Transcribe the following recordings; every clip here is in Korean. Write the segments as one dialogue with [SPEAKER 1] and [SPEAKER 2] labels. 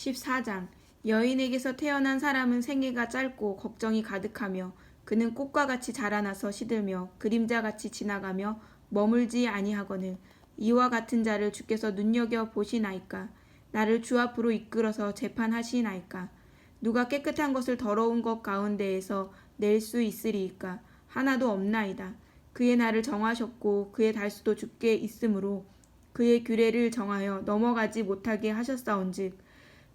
[SPEAKER 1] 14장. 여인에게서 태어난 사람은 생애가 짧고 걱정이 가득하며 그는 꽃과 같이 자라나서 시들며 그림자같이 지나가며 머물지 아니하거늘 이와 같은 자를 주께서 눈여겨 보시나이까? 나를 주 앞으로 이끌어서 재판하시나이까? 누가 깨끗한 것을 더러운 것 가운데에서 낼 수 있으리이까? 하나도 없나이다. 그의 날을 정하셨고 그의 달수도 죽게 있으므로 그의 규례를 정하여 넘어가지 못하게 하셨사온즉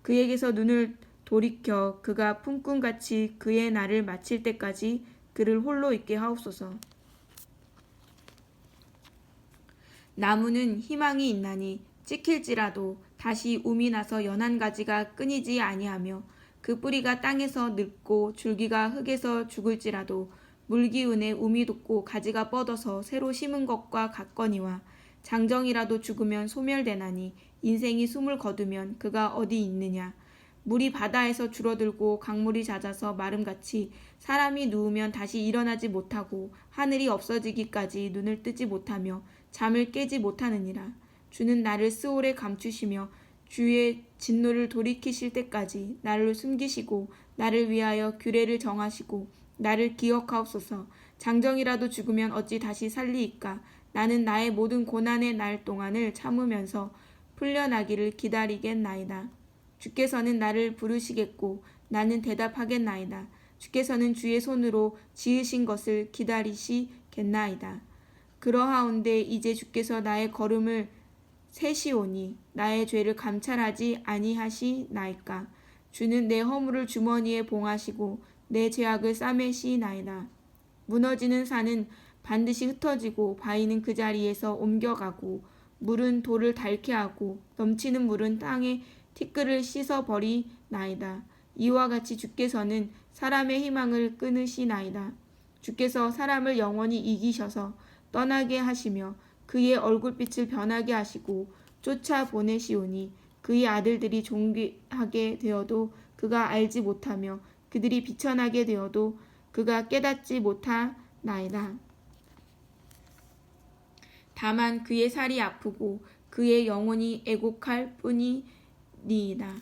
[SPEAKER 1] 그에게서 눈을 돌이켜 그가 품꾼같이 그의 날을 마칠 때까지 그를 홀로 있게 하옵소서. 나무는 희망이 있나니 찍힐지라도 다시 움이 나서 연한 가지가 끊이지 아니하며 그 뿌리가 땅에서 늙고 줄기가 흙에서 죽을지라도 물기운에 움이 돋고 가지가 뻗어서 새로 심은 것과 같거니와 장정이라도 죽으면 소멸되나니 인생이 숨을 거두면 그가 어디 있느냐? 물이 바다에서 줄어들고 강물이 잦아서 마름같이 사람이 누우면 다시 일어나지 못하고 하늘이 없어지기까지 눈을 뜨지 못하며 잠을 깨지 못하느니라. 주는 나를 스올에 감추시며 주의 진노를 돌이키실 때까지 나를 숨기시고 나를 위하여 규례를 정하시고 나를 기억하옵소서 장정이라도 죽으면 어찌 다시 살리이까 나는 나의 모든 고난의 날 동안을 참으면서 풀려나기를 기다리겠나이다. 주께서는 나를 부르시겠고 나는 대답하겠나이다. 주께서는 주의 손으로 지으신 것을 기다리시겠나이다. 그러하온데 이제 주께서 나의 걸음을 세시오니 나의 죄를 감찰하지 아니하시나이까. 주는 내 허물을 주머니에 봉하시고 내 죄악을 싸매시나이다. 무너지는 산은 반드시 흩어지고 바위는 그 자리에서 옮겨가고 물은 돌을 닳게 하고 넘치는 물은 땅에 티끌을 씻어버리나이다. 이와 같이 주께서는 사람의 희망을 끊으시나이다. 주께서 사람을 영원히 이기셔서 떠나게 하시며 그의 얼굴빛을 변하게 하시고 쫓아 보내시오니 그의 아들들이 존귀하게 되어도 그가 알지 못하며 그들이 비천하게 되어도 그가 깨닫지 못하나이다. 다만 그의 살이 아프고 그의 영혼이 애곡할 뿐이니이다.